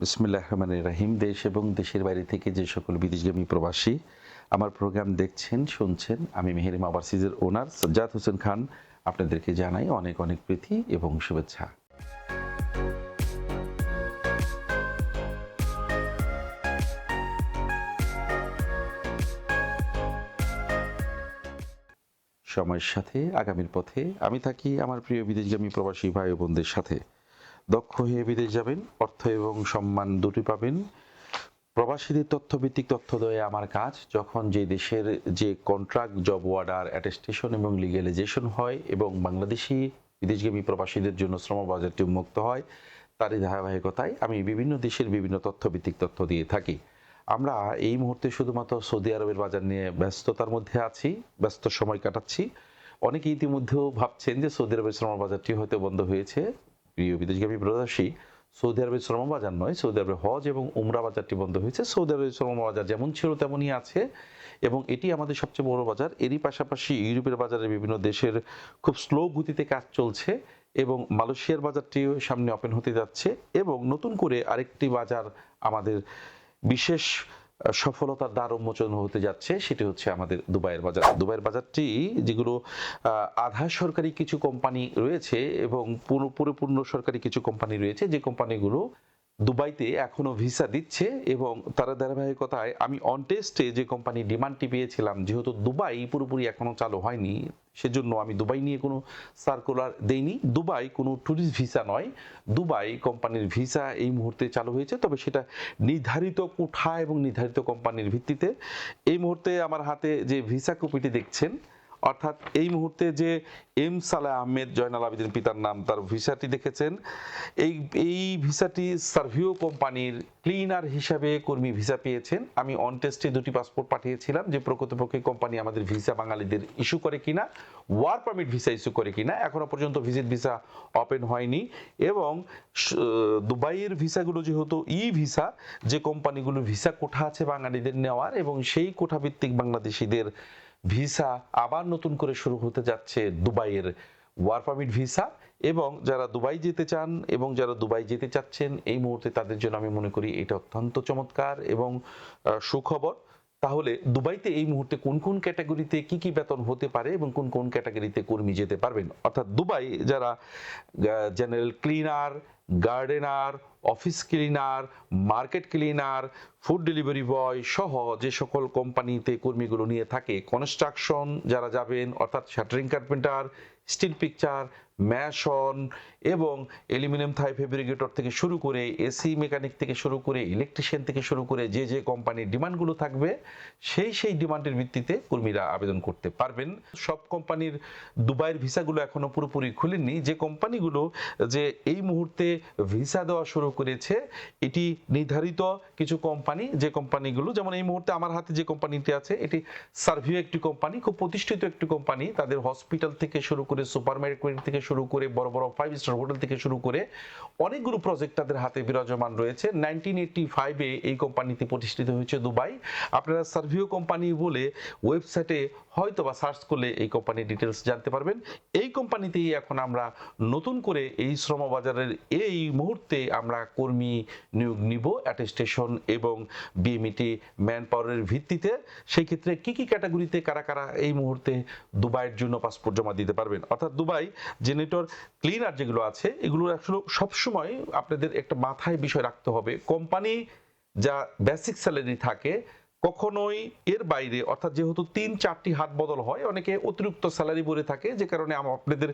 বিসমিল্লাহ রহমান রাহিম। দেশ এবং দেশের বাইরে থেকে যে সকল বিদেশগামী প্রবাসী আমার প্রোগ্রাম দেখছেন, শুনছেন, আমি মেহেরিম ওভারসিজের ওনার সজ্জাদ হোসেন খান। আপনাদেরকে জানাই অনেক অনেক প্রীতি এবং শুভেচ্ছা। সময়ের সাথে, আগামীর পথে আমি থাকি আমার প্রিয় বিদেশগামী প্রবাসী ভাই বোনদের সাথে। দক্ষ হয়ে বিদেশ যাবেন, অর্থ এবং সম্মান দুটি পাবেন। প্রবাসীদের তথ্যভিত্তিক তথ্য দেয় আমার কাজ। যখন যে দেশের যে কন্ট্রাক্ট জব অর্ডার অ্যাটেস্টেশন এবং লিগ্যালাইজেশন হয় এবং বাংলাদেশি বিদেশগামী প্রবাসীদের জন্য শ্রম বাজারটি উন্মুক্ত হয়, তারই ধারাবাহিকতায় আমি বিভিন্ন দেশের বিভিন্ন তথ্যভিত্তিক তথ্য দিয়ে থাকি। আমরা এই মুহূর্তে শুধুমাত্র সৌদি আরবের বাজার নিয়ে ব্যস্ততার মধ্যে আছি, ব্যস্ত সময় কাটাচ্ছি। অনেকে ইতিমধ্যেও ভাবছেন যে সৌদি আরবের শ্রম বাজারটি হয়তো বন্ধ হয়েছে। প্রিয় বিদেশগামী প্রবাসী সৌদি আরবের শ্রম বাজার নয়, সৌদি আরবের হজ এবং উমরা বাজারটি বন্ধ হয়েছে। সৌদি আরবের শ্রম বাজার যেমন ছিল তেমনই আছে এবং এটি আমাদের সবচেয়ে বড় বাজার। এরই পাশাপাশি ইউরোপের বাজারে বিভিন্ন দেশের খুব স্লো গতিতে কাজ চলছে এবং মালয়েশিয়ার বাজারটিও সামনে ওপেন হতে যাচ্ছে এবং নতুন করে আরেকটি বাজার আমাদের বিশেষ সফলতার দ্বার উন্মোচন হতে যাচ্ছে, সেটি হচ্ছে আমাদের দুবাইয়ের বাজার। দুবাইয়ের বাজারটি, যেগুলো আধা সরকারি কিছু কোম্পানি রয়েছে এবং পুরো, পরিপূর্ণ সরকারি কিছু কোম্পানি রয়েছে, যে কোম্পানিগুলো দুবাইতে এখনও ভিসা দিচ্ছে এবং তার ধারাবাহিকতায়, আমি অন টেস্টে যে কোম্পানি ডিমান্ডটি পেয়েছিলাম, যেহেতু দুবাই পুরোপুরি এখনও চালু হয়নি সেজন্য আমি দুবাই নিয়ে কোনো সার্কুলার দেইনি। দুবাই কোনো ট্যুরিস্ট ভিসা নয়। দুবাই কোম্পানির ভিসা এই মুহূর্তে চালু হয়েছে, তবে সেটা নির্ধারিত কোঠা এবং নির্ধারিত কোম্পানির ভিত্তিতে এই মুহূর্তে আমার হাতে যে ভিসা কপিটি দেখছেন অর্থাৎ এই মুহূর্তে যে এম সালে আহমেদ, জয়নাল আবেদিন পিতার নাম, তার ভিসাটি দেখেছেন। এই এই ভিসাটি সার্ভিও কোম্পানির ক্লিনার হিসাবে কর্মী ভিসা পেয়েছেন। আমি অন টেস্টে দুটি পাসপোর্ট পাঠিয়েছিলাম যে প্রকৃতপক্ষে কোম্পানি আমাদের ভিসা বাঙালিদের ইস্যু করে কিনা ওয়ার পারমিট ভিসা ইস্যু করে কিনা। এখনও পর্যন্ত ভিজিট ভিসা ওপেন হয়নি এবং দুবাইয়ের ভিসাগুলো যেহেতু ই ভিসা যে কোম্পানিগুলো ভিসা কোঠা আছে বাঙালিদের নেওয়ার এবং সেই কোঠাভিত্তিক বাংলাদেশিদের ভিসা আবার নতুন করে শুরু হতে যাচ্ছে দুবাইয়ের ওয়ার পারমিট ভিসা এবং যারা দুবাই যেতে চান এবং যারা দুবাই যেতে চাচ্ছেন, এই মুহূর্তে তাদের জন্য আমি মনে করি এটা অত্যন্ত চমৎকার এবং সুখবর। তাহলে দুবাইতে এই মুহূর্তে কোন কোন ক্যাটাগরিতে কি কি বেতন হতে পারে এবং কোন কোন ক্যাটাগরিতে কর্মী যেতে পারবেন? অর্থাৎ দুবাই যারা general cleaner gardener office cleaner, market cleaner, food delivery boy সহ যে সকল কোম্পানিতে কর্মীগুলো নিয়ে থাকে কনস্ট্রাকশন যারা যাবেন, অর্থাৎ shuttering carpenter steel fixer mason এবং অ্যালুমিনিয়াম থাই ফেব্রিকেটর থেকে শুরু করে এসি মেকানিক থেকে শুরু করে ইলেকট্রিশিয়ান থেকে শুরু করে যে যে কোম্পানির ডিমান্ডগুলো থাকবে, সেই সেই ডিমান্ডের ভিত্তিতে কর্মীরা আবেদন করতে পারবেন। সব কোম্পানির দুবাইয়ের ভিসাগুলো এখনও পুরোপুরি খুলেননি। যে কোম্পানিগুলো যে এই মুহূর্তে ভিসা দেওয়া শুরু করেছে, এটি নির্ধারিত কিছু কোম্পানি, যে কোম্পানিগুলো যেমন এই মুহূর্তে আমার হাতে যে কোম্পানিটি আছে, এটি সার্ভিও একটি কোম্পানি, খুব প্রতিষ্ঠিত একটি কোম্পানি। তাদের হসপিটাল থেকে শুরু করে সুপার মার্কেট থেকে শুরু করে, বড় বড় ফাইভ স্টার হোটেল থেকে শুরু করে অনেকগুলো প্রজেক্ট তাদের হাতে বিরাজমান রয়েছে। নাইনটিন এইটটি ফাইভে এই কোম্পানিতে প্রতিষ্ঠিত হয়েছে দুবাই। আপনারা সার্ভিও কোম্পানি বলে ওয়েবসাইটে হয়তো বা সার্চ করলে এই কোম্পানির ডিটেলস জানতে পারবেন। এই কোম্পানিতেই এখন আমরা নতুন করে এই শ্রম বাজারের এই মুহূর্তে আমরা কর্মী নিয়োগ নিব অ্যাটেস্টেশন এবং বিএমইটি ম্যান পাওয়ারের ভিত্তিতে। সেই ক্ষেত্রে কি কি ক্যাটাগরিতে কারা কারা এই মুহূর্তে দুবাইয়ের জন্য পাসপোর্ট জমা দিতে পারবেন? অর্থাৎ দুবাই জেনেটর ক্লিনার যেগুলো আছে, এগুলো আসলে সবসময় আপনাদের একটা মাথায় বিষয় রাখতে হবে। কোম্পানি যা বেসিক স্যালারি থাকে কখনোই এর বাইরে, অর্থাৎ যেহেতু তিন চারটি হাত বদল হয়, অনেকে অতিরিক্ত স্যালারি বলে থাকে, যে কারণে আপনাদের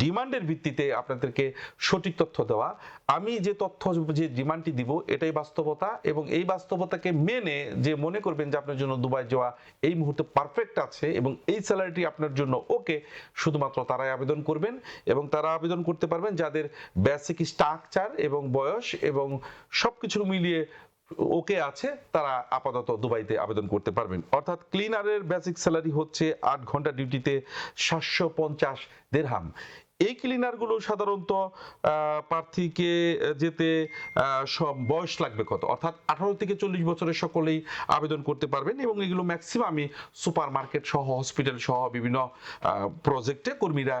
ডিমান্ডের ভিত্তিতে আপনাদেরকে সঠিক তথ্য দেওয়া। আমি যে তথ্য যে ডিমান্ডটি দিব, এটাই বাস্তবতা এবং এই বাস্তবতাকে মেনে যে মনে করবেন যে আপনার জন্য দুবাই যাওয়া এই মুহূর্তে পারফেক্ট আছে এবং এই স্যালারিটি আপনার জন্য ওকে শুধুমাত্র তারাই আবেদন করবেন এবং তারা আবেদন করতে পারবেন যাদের বেসিক স্ট্রাকচার এবং বয়স এবং সব কিছু মিলিয়ে ওকে আছে, তারা আপাতত দুবাইতে আবেদন করতে পারবেন। অর্থাৎ ক্লিনারের বেসিক স্যালারি হচ্ছে আট ঘণ্টা ডিউটিতে সাতশো পঞ্চাশ দেড়হাম। এই ক্লিনারগুলো সাধারণত প্রার্থীকে যেতে সব বয়স লাগবে কত? অর্থাৎ আঠারো থেকে চল্লিশ বছরের সকলেই আবেদন করতে পারবেন এবং এগুলো ম্যাক্সিমামই সুপার মার্কেট সহ, হসপিটাল সহ বিভিন্ন প্রজেক্টে কর্মীরা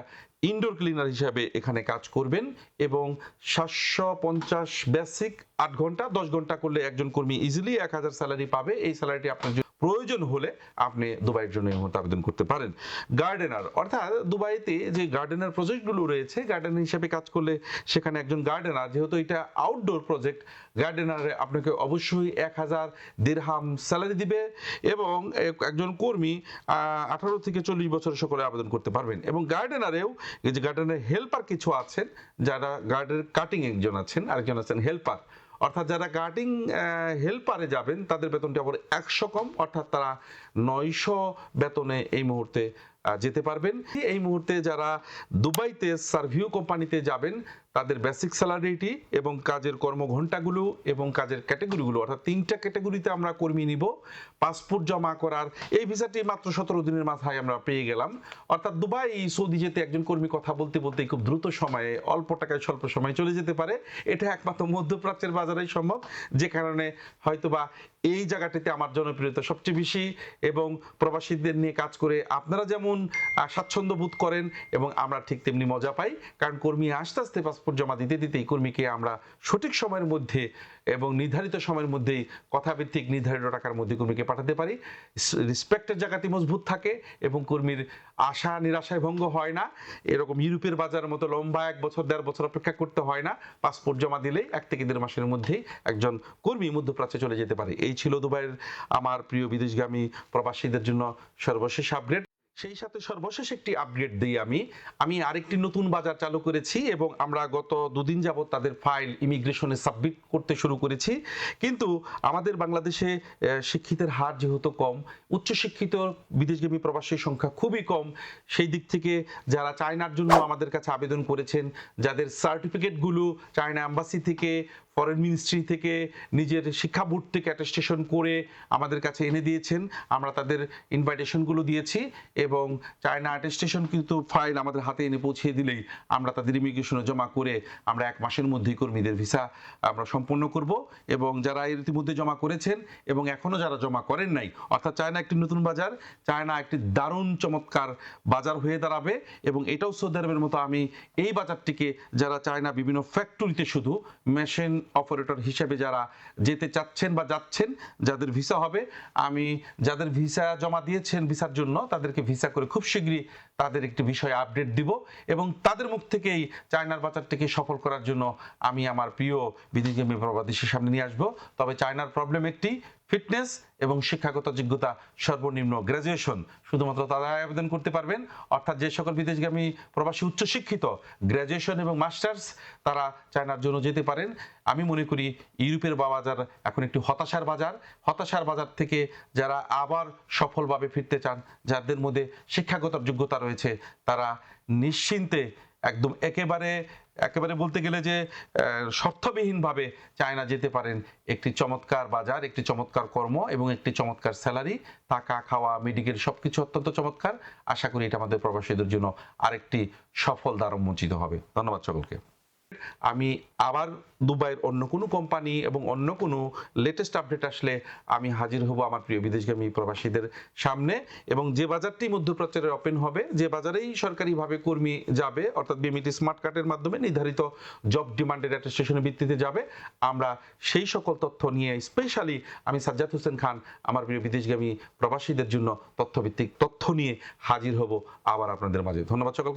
ইনডোর ক্লিনার হিসাবে এখানে কাজ করবেন এবং সাতশো পঞ্চাশ বেসিক আট ঘণ্টা, দশ ঘণ্টা করলে একজন কর্মী ইজিলি এক হাজার স্যালারি পাবে। এই স্যালারিটি আপনার প্রয়োজন হলে আপনি দুবাইয়ের জন্য এই মুহূর্তে আবেদন করতে পারেন। গার্ডেনার অর্থাৎ দুবাইতে যে গার্ডেনার প্রজেক্টগুলো রয়েছে গার্ডেনার হিসেবে কাজ করলে সেখানে একজন গার্ডেনার যেহেতু এটা আউটডোর প্রজেক্ট গার্ডেনারে আপনাকে অবশ্যই এক হাজার দেড়হাম স্যালারি দিবে এবং একজন কর্মী আঠারো থেকে চল্লিশ বছর সকলে আবেদন করতে পারবেন। এবং গার্ডেনারেও এই যে গার্ডেনের হেল্পার কিছু আছেন, যারা গার্ডের কাটিং একজন আছেন, আরেকজন আছেন হেল্পার অর্থাৎ যারা গার্ডিং হেল্পারে যাবেন, তাদের বেতনটি আবার একশো কম, অর্থাৎ তারা নয়শো বেতনে এই মুহূর্তে যেতে পারবেন। এই মুহূর্তে যারা দুবাইতে সার্ভিউ কোম্পানিতে যাবেন তাদের বেসিক স্যালারিটি এবং কাজের কর্মঘণ্টাগুলো এবং কাজের ক্যাটাগরিগুলো অর্থাৎ তিনটা ক্যাটাগরিতে আমরা কর্মী নিব পাসপোর্ট জমা করার, এই ভিসাটি মাত্র সতেরো দিনের মাথায় আমরা পেয়ে গেলাম। অর্থাৎ দুবাই, সৌদি যেতে একজন কর্মী কথা বলতে বলতে খুব দ্রুত সময়ে, অল্প টাকায় স্বল্প সময়ে চলে যেতে পারে। এটা একমাত্র মধ্যপ্রাচ্যের বাজারেই সম্ভব, যে কারণে হয়তোবা এই জায়গাটিতে আমার জনপ্রিয়তা সবচেয়ে বেশি এবং প্রবাসীদের নিয়ে কাজ করে আপনারা যেমন স্বাচ্ছন্দ্য বোধ করেন এবং আমরা ঠিক তেমনি মজা পাই। কারণ কর্মী আস্তে আস্তে পাসপোর্ট জমা দিতে দিতেই কর্মীকে আমরা সঠিক সময়ের মধ্যে এবং নির্ধারিত সময়ের মধ্যেই কথাভিত্তিক নির্ধারিত টাকার মধ্যে কর্মীকে পাঠাতে পারি। রেসপেক্টের জায়গাটি মজবুত থাকে এবং কর্মীর আশা নিরাশায় ভঙ্গ হয় না। এরকম ইউরোপের বাজারের মতো লম্বা এক বছর, দেড় বছর অপেক্ষা করতে হয় না। পাসপোর্ট জমা দিলেই এক থেকে দেড় মাসের মধ্যেই একজন কর্মী মধ্যপ্রাচ্যে চলে যেতে পারে। এই ছিল দুবাইয়ের আমার প্রিয় বিদেশগামী প্রবাসীদের জন্য সর্বশেষ আপডেট সেই সাথে সর্বশেষ একটি আপডেট দিই আমি। আমি আরেকটি নতুন বাজার চালু করেছি এবং আমরা গত দুদিন যাবত তাদের ফাইল ইমিগ্রেশনে সাবমিট করতে শুরু করেছি। কিন্তু আমাদের বাংলাদেশে শিক্ষিতের হার যেহেতু কম, উচ্চশিক্ষিত বিদেশগামী প্রবাসীর সংখ্যা খুবই কম, সেই দিক থেকে যারা চায়নার জন্য আমাদের কাছে আবেদন করেছেন, যাদের সার্টিফিকেটগুলো চায়না অ্যাম্বাসি থেকে ফরেন মিনিস্ট্রি থেকে নিজের শিক্ষা বোর্ড থেকে অ্যাটেস্টেশন করে আমাদের কাছে এনে দিয়েছেন। আমরা তাদের ইনভাইটেশনগুলো দিয়েছি এবং চায়না অ্যাটেস্টেশন কিন্তু ফাইল আমাদের হাতে এনে পৌঁছে দিলেই আমরা তাদের ইমিগ্রেশনে জমা করে আমরা এক মাসের মধ্যেই কর্মীদের ভিসা আমরা সম্পন্ন করব এবং যারা এর ইতিমধ্যে জমা করেছেন এবং এখনও যারা জমা করেন নাই, অর্থাৎ চায়না একটি নতুন বাজার চায়না একটি দারুণ চমৎকার বাজার হয়ে দাঁড়াবে এবং এটাও সৌদি আরবের মতো আমি এই বাজারটিকে যারা চায়না বিভিন্ন ফ্যাক্টরিতে শুধু মেশিন অপারেটর হিসেবে যারা যেতে চাচ্ছেন বা যাচ্ছেন, যাদের ভিসা হবে, আমি যাদের ভিসা জমা দিয়েছেন ভিসার জন্য, তাদেরকে ভিসা করে খুব শীঘ্রই তাদের একটি বিষয়ে আপডেট দিব এবং তাদের মুখ থেকেই চায়নার বাজারটিকে সফল করার জন্য আমি আমার প্রিয় বিদেশগামী প্রবাদেশের সামনে নিয়ে আসব। তবে চায়নার প্রবলেম একটি ফিটনেস এবং শিক্ষাগত যোগ্যতা, সর্বনিম্ন গ্র্যাজুয়েশন শুধুমাত্র তারাই আবেদন করতে পারবেন। অর্থাৎ যে সকল বিদেশগামী প্রবাসী উচ্চশিক্ষিত গ্র্যাজুয়েশন এবং মাস্টার্স তারা চায়নার জন্য যেতে পারেন। আমি মনে করি ইউরোপের বাজার এখন একটি হতাশার বাজার। হতাশার বাজার থেকে যারা আবার সফলভাবে ফিরতে চান, যাদের মধ্যে শিক্ষাগত যোগ্যতা রয়েছে, তারা নিশ্চিন্তে একদম একেবারে একেবারে বলতে গেলে যে শর্তবিহীনভাবে চায়না যেতে পারেন। একটি চমৎকার বাজার, একটি চমৎকার কর্ম এবং একটি চমৎকার স্যালারি থাকা খাওয়া, মেডিকেল সব কিছু অত্যন্ত চমৎকার। আশা করি এটা আমাদের প্রবাসীদের জন্য আরেকটি সফল দ্বার উন্মোচিত হবে। ধন্যবাদ সকলকে। আমি আবার দুবাইয়ের অন্য কোনো কোম্পানি এবং অন্য কোনো লেটেস্ট আপডেট আসলে আমি হাজির হব আমার প্রিয় বিদেশগামী প্রবাসীদের সামনে এবং যে বাজারটি মধ্যপ্রাচ্যের ওপেন হবে, যে বাজারেই সরকারিভাবে কর্মী যাবে, অর্থাৎ বিএমইটি স্মার্ট কার্ডের মাধ্যমে নির্ধারিত জব ডিমান্ডের অ্যাটেস্টেশনের ভিত্তিতে যাবে, আমরা সেই সকল তথ্য নিয়ে স্পেশালি আমি সাজ্জাদ হোসেন খান, আমার প্রিয় বিদেশগামী প্রবাসীদের জন্য তথ্যভিত্তিক তথ্য নিয়ে হাজির হব আবার আপনাদের মাঝে। ধন্যবাদ সকলকে।